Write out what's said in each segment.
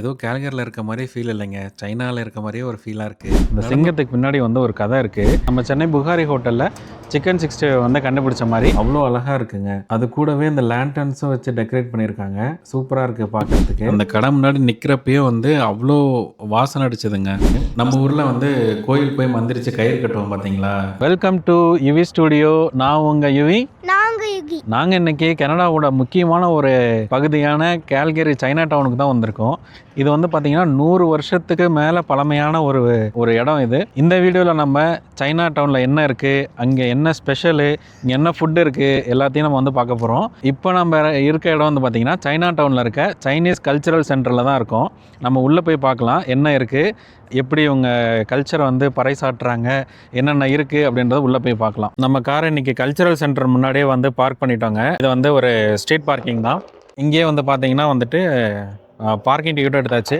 ஏதோ கேல்கரில இருக்க மாரியே ஃபீல் இல்லைங்க. சைனால இருக்க மாரியே ஒரு ஃபீலா இருக்கு. இந்த சிங்கத்துக்கு பின்னாடி வந்து ஒரு கதை இருக்குது நம்ம சென்னை புகாரி ஹோட்டலில் சிக்கன் சிக்ஸ்டி வந்து கண்டுபிடிச்ச மாதிரி அவ்வளோ அழகா இருக்குங்க. அது கூடவே இந்த லேண்டர்ன்ஸும் வச்சு டெக்கரேட் பண்ணியிருக்காங்க. சூப்பரா இருக்கு பார்க்கறதுக்கு. அந்த கடை முன்னாடி நிக்கிறப்பயே வந்து அவ்வளோ வாசனை அடிச்சதுங்க. நம்ம ஊர்ல வந்து கோயில் போய் மந்திரிச்சு கயிறு கட்டுவோம் பார்த்தீங்களா? வெல்கம் டு யுவி ஸ்டுடியோ நான் உங்கள் யுவி யுகி நாங்கள் இன்னைக்கு கனடாவோட முக்கியமான ஒரு பகுதியான கேல்கரி சைனா டவுனுக்கு தான் வந்திருக்கோம். இது வந்து பார்த்தீங்கன்னா நூறு வருஷத்துக்கு மேலே பழமையான ஒரு ஒரு இடம் இது. இந்த வீடியோவில் நம்ம சைனா டவுனில் என்ன இருக்குது அங்கே என்ன ஸ்பெஷலு இங்கே என்ன ஃபுட்டு இருக்குது எல்லாத்தையும் நம்ம வந்து பார்க்க போகிறோம் இப்போ நம்ம இருக்க இடம் வந்து பார்த்தீங்கன்னா சைனா டவுனில் இருக்க சைனீஸ் கல்ச்சரல் சென்டரில் தான் இருக்கோம். நம்ம உள்ளே போய் பார்க்கலாம் என்ன இருக்குது எப்படி இவங்க கல்ச்சரை வந்து பறைசாற்றுறாங்க என்னென்ன இருக்குது அப்படின்றத உள்ளே போய் பார்க்கலாம். நம்ம காரை இன்னைக்கு கல்ச்சரல் சென்டர் முன்னாடியே வந்து பார்க் பண்ணிட்டோங்க. இது வந்து ஒரு ஸ்ட்ரீட் பார்க்கிங் தான். இங்கேயே வந்து பார்த்தீங்கன்னா வந்துட்டு பார்க்கிங் டிக்கெட்டும் எடுத்தாச்சு.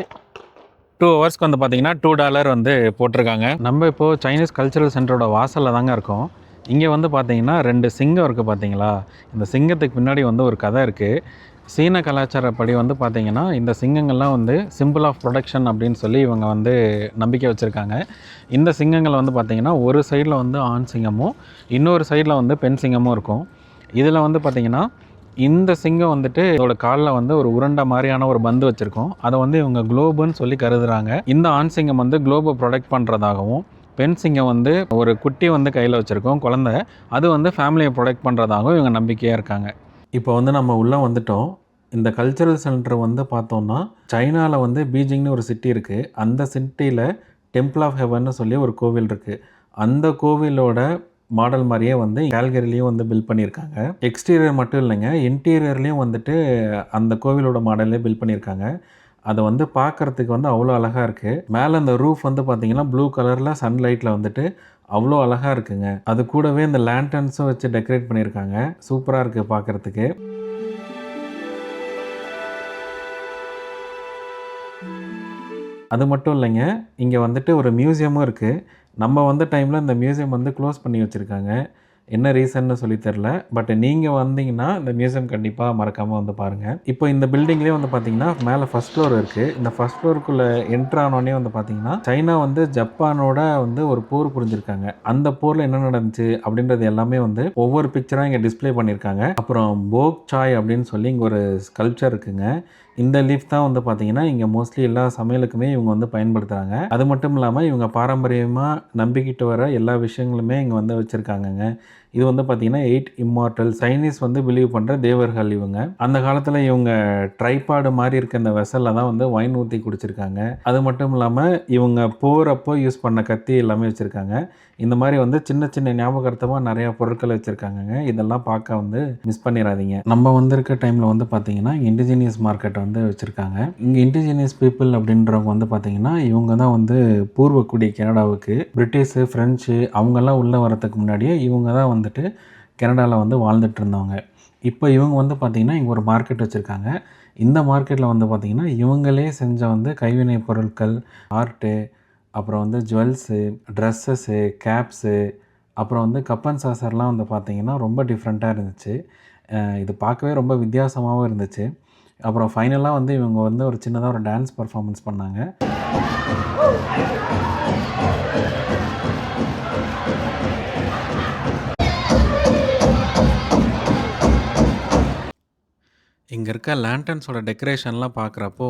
டூ ஹவர்ஸ்க்கு வந்து பார்த்தீங்கன்னா டூ டாலர் வந்து போட்டிருக்காங்க. நம்ம இப்போது சைனீஸ் கல்ச்சரல் சென்டரோட வாசலில் தாங்க இருக்கோம். இங்கே வந்து பார்த்தீங்கன்னா ரெண்டு சிங்கம் இருக்குது பார்த்தீங்களா? இந்த சிங்கத்துக்கு பின்னாடி வந்து ஒரு கதை இருக்குது சீன கலாச்சாரப்படி வந்து பார்த்திங்கன்னா இந்த சிங்கங்கள்லாம் வந்து சிம்பிள் ஆஃப் ப்ரொடக்ஷன் அப்படின்னு சொல்லி இவங்க வந்து நம்பிக்கை வச்சுருக்காங்க. இந்த சிங்கங்கள் வந்து பார்த்தீங்கன்னா ஒரு சைடில் வந்து ஆண் சிங்கமும் இன்னொரு சைடில் வந்து பெண் சிங்கமும் இருக்கும். இதில் வந்து பார்த்தீங்கன்னா இந்த சிங்கம் வந்துட்டு இதோட காலில் வந்து ஒரு உருண்டை மாதிரியான ஒரு பந்து வச்சுருக்கோம். அதை வந்து இவங்க குளோபுன்னு சொல்லி கருதுகிறாங்க இந்த ஆண் சிங்கம் வந்து குளோபை ப்ரொடெக்ட் பண்ணுறதாகவும் பெண் சிங்கம் வந்து ஒரு குட்டி வந்து கையில் வச்சுருக்கோம் குழந்தை அது வந்து ஃபேமிலியை ப்ரொடெக்ட் பண்ணுறதாகவும் இவங்க நம்பிக்கையாக இருக்காங்க. இப்போ வந்து நம்ம உள்ளே வந்துட்டோம். இந்த கல்ச்சரல் சென்டர் வந்து பார்த்தோம்னா, சைனாவில் வந்து பீஜிங்னு ஒரு சிட்டி இருக்குது அந்த சிட்டியில் டெம்பிள் ஆஃப் ஹெவன்னு சொல்லி ஒரு கோவில் இருக்குது அந்த கோவிலோட மாடல் மாதிரியே வந்து கேல்கரிலையும் வந்து பில்ட் பண்ணியிருக்காங்க. எக்ஸ்டீரியர் மட்டும் இல்லைங்க. இன்டீரியர்லேயும் வந்துட்டு அந்த கோவிலோட மாடல்லே பில்ட் பண்ணியிருக்காங்க. அதை வந்து பார்க்கறதுக்கு வந்து அவ்வளோ அழகாக இருக்குது மேலே அந்த ரூஃப் வந்து பார்த்தீங்கன்னா, ப்ளூ கலரில் சன்லைட்டில் வந்துட்டு அவ்வளோ அழகாக இருக்குங்க. அது கூடவே இந்த லேண்டன்ஸும் வச்சு டெக்கரேட் பண்ணியிருக்காங்க. சூப்பராக இருக்குது பார்க்கறதுக்கு. அது மட்டும் இல்லைங்க. இங்கே வந்துட்டு ஒரு மியூசியமும் இருக்குது நம்ம வந்த டைமில் இந்த மியூசியம் வந்து க்ளோஸ் பண்ணி வச்சிருக்காங்க. என்ன ரீசன்னு சொல்லி தெரில பட் நீங்கள் வந்தீங்கன்னா, இந்த மியூசியம் கண்டிப்பாக மறக்காமல் வந்து பாருங்கள் இப்போ இந்த பில்டிங்லேயே வந்து பார்த்தீங்கன்னா, மேலே ஃபஸ்ட் ஃப்ளோர் இருக்குது இந்த ஃபர்ஸ்ட் ஃப்ளோருக்குள்ளே என்ட்ரு ஆனோடனே வந்து பார்த்தீங்கன்னா, சைனா வந்து ஜப்பானோட வந்து ஒரு போர் புரிஞ்சிருக்காங்க. அந்த போரில் என்ன நடந்துச்சு அப்படின்றது எல்லாமே வந்து ஒவ்வொரு பிக்சராக இங்கே டிஸ்ப்ளே பண்ணியிருக்காங்க. அப்புறம் போக் சாய் அப்படின்னு சொல்லி இங்கே ஒரு ஸ்கல்ப்சர் இருக்குங்க. இந்த லீஃப் தான் வந்து பார்த்தீங்கன்னா, இங்கே மோஸ்ட்லி எல்லா சமையலுக்குமே இவங்க வந்து பயன்படுத்துகிறாங்க அது மட்டும் இல்லாமல் இவங்க பாரம்பரியமாக நம்பிக்கிட்டு வர எல்லா விஷயங்களுமே இங்கே வந்து வச்சுருக்காங்கங்க. இது வந்து பார்த்தீங்கன்னா, எயிட் இம்மார்டல் சைனீஸ் வந்து பிலீவ் பண்ணுற தேவர்கள் இவங்க. அந்த காலத்தில் இவங்க ட்ரைபாடு மாதிரி இருக்க இந்த வெசலில் தான் வந்து ஒயின் ஊற்றி குடிச்சிருக்காங்க. அது மட்டும் இல்லாமல் இவங்க போகிறப்போ யூஸ் பண்ண கத்தி எல்லாமே வச்சுருக்காங்க இந்த மாதிரி வந்து சின்ன சின்ன ஞாபகார்த்தமாக நிறையா பொருட்கள் வச்சுருக்காங்கங்க இதெல்லாம் பார்க்க வந்து மிஸ் பண்ணிடாதீங்க நம்ம வந்திருக்க டைமில் வந்து பார்த்தீங்கன்னா, இண்டிஜினியஸ் மார்க்கெட் வந்து வச்சுருக்காங்க இங்கே இண்டிஜினியஸ் பீப்பிள் அப்படின்றவங்க வந்து பார்த்தீங்கன்னா, இவங்க தான் வந்து பூர்வக்குடி கனடாவுக்கு. பிரிட்டிஷு, ஃப்ரெஞ்சு அவங்கெல்லாம் உள்ளே வரதுக்கு முன்னாடியே இவங்க தான் வந்து வந்துட்டு கனடாவில் வந்து வாழ்ந்துட்டு இருந்தவங்க. இப்போ இவங்க வந்து பார்த்திங்கன்னா இங்கே ஒரு மார்க்கெட் வச்சுருக்காங்க இந்த மார்க்கெட்டில் வந்து பார்த்திங்கன்னா இவங்களே செஞ்ச வந்து கைவினை பொருட்கள், ஆர்ட்டு, அப்புறம் வந்து ஜுவல்ஸு, ட்ரெஸ்ஸஸ்ஸு கேப்ஸு, அப்புறம் வந்து கப் சாசர்லாம் வந்து பார்த்திங்கன்னா ரொம்ப டிஃப்ரெண்ட்டாக இருந்துச்சு. இது பார்க்கவே ரொம்ப வித்தியாசமாகவும் இருந்துச்சு. அப்புறம் ஃபைனலாக வந்து இவங்க வந்து ஒரு சின்னதாக ஒரு டான்ஸ் பர்ஃபார்மன்ஸ் பண்ணாங்க. இங்கே இருக்க லேண்டன்ஸோட டெக்கரேஷன்லாம் பார்க்குறப்போ,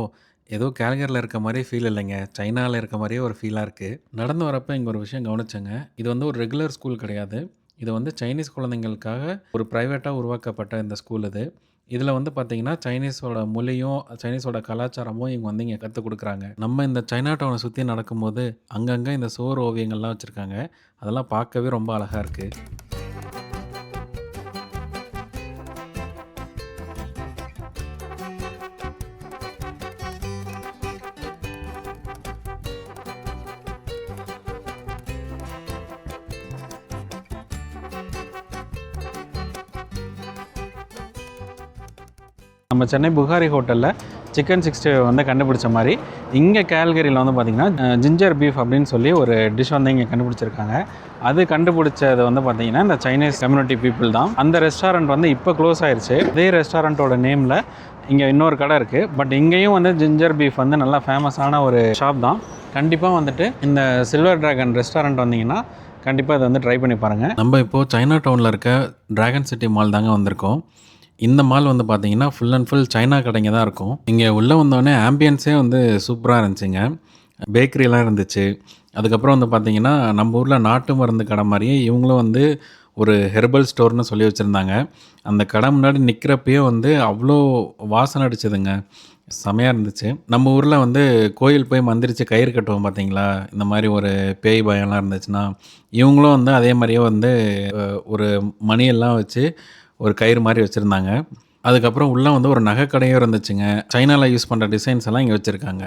ஏதோ கேல்கரில இருக்க மாதிரி ஃபீல் இல்லைங்க. சைனாவில் இருக்க மாதிரியே ஒரு ஃபீலாக இருக்குது நடந்து வரப்போ இங்கே ஒரு விஷயம் கவனிச்சேங்க. இது வந்து ஒரு ரெகுலர் ஸ்கூல் கிடையாது. இது வந்து சைனீஸ் குழந்தைங்களுக்காக ஒரு ப்ரைவேட்டாக உருவாக்கப்பட்ட இந்த ஸ்கூல் இது. இதில் வந்து பார்த்தீங்கன்னா, சைனீஸோட மொழியும், சைனீஸோட கலாச்சாரமும் இவங்க வந்து இங்கே கற்றுக் கொடுக்குறாங்க நம்ம இந்த சைனா டவுனை சுற்றி நடக்கும்போது, அங்கங்கே இந்த சோர் ஓவியங்கள்லாம் வச்சுருக்காங்க அதெல்லாம் பார்க்கவே ரொம்ப அழகாக இருக்குது நம்ம சென்னை புகாரி ஹோட்டலில் சிக்கன் சிக்ஸ்டி வந்து கண்டுபிடிச்ச மாதிரி இங்கே கேல்கரியில் வந்து பார்த்திங்கன்னா ஜிஞ்சர் பீஃப் அப்படின்னு சொல்லி ஒரு டிஷ் வந்து இங்கே கண்டுபிடிச்சிருக்காங்க. அது கண்டுபிடிச்சது வந்து பார்த்திங்கன்னா இந்த சைனீஸ் கம்யூனிட்டி பீப்புள் தான். அந்த ரெஸ்டாரண்ட் வந்து இப்போ க்ளோஸ் ஆயிடுச்சு அதே ரெஸ்டாரண்ட்டோட நேமில் இங்கே இன்னொரு கடை இருக்குது பட் இங்கேயும் வந்து ஜிஞ்சர் பீஃப் வந்து நல்லா ஃபேமஸான ஒரு ஷாப் தான். கண்டிப்பாக வந்துட்டு இந்த சில்வர் டிராகன் ரெஸ்டாரண்ட் வந்தீங்கன்னா கண்டிப்பாக அதை வந்து ட்ரை பண்ணி பாருங்கள் நம்ம இப்போது சைனா டவுனில் இருக்க டிராகன் சிட்டி மால் தாங்க வந்திருக்கோம். இந்த மால் வந்து பார்த்தீங்கன்னா ஃபுல் அண்ட் ஃபுல் சைனா கடைங்க தான் இருக்கும். இங்கே உள்ளே வந்தோடனே ஆம்பியன்ஸே வந்து சூப்பராக இருந்துச்சுங்க. பேக்கரிலாம் இருந்துச்சு. அதுக்கப்புறம் வந்து பார்த்தீங்கன்னா நம்ம ஊரில் நாட்டு மருந்து கடை மாதிரியே இவங்களும் வந்து ஒரு ஹெர்பல் ஸ்டோர்னு சொல்லி வச்சுருந்தாங்க. அந்த கடை முன்னாடி நிற்கிறப்பயே வந்து அவ்வளோ வாசனை அடிச்சதுங்க. செமையாக இருந்துச்சு. நம்ம ஊரில் வந்து கோயில் போய் மந்திரிச்சு கயிறு கட்டுவோம் பார்த்தீங்களா இந்த மாதிரி ஒரு பேய் பயம்லாம் இருந்துச்சுன்னா இவங்களும் வந்து அதே மாதிரியே வந்து ஒரு மணியெல்லாம் வச்சு ஒரு கயிறு மாதிரி வச்சுருந்தாங்க. அதுக்கப்புறம் உள்ளே வந்து ஒரு நகைக்கடையும் இருந்துச்சுங்க. சைனாவில் யூஸ் பண்ணுற டிசைன்ஸ் எல்லாம் இங்கே வச்சுருக்காங்க.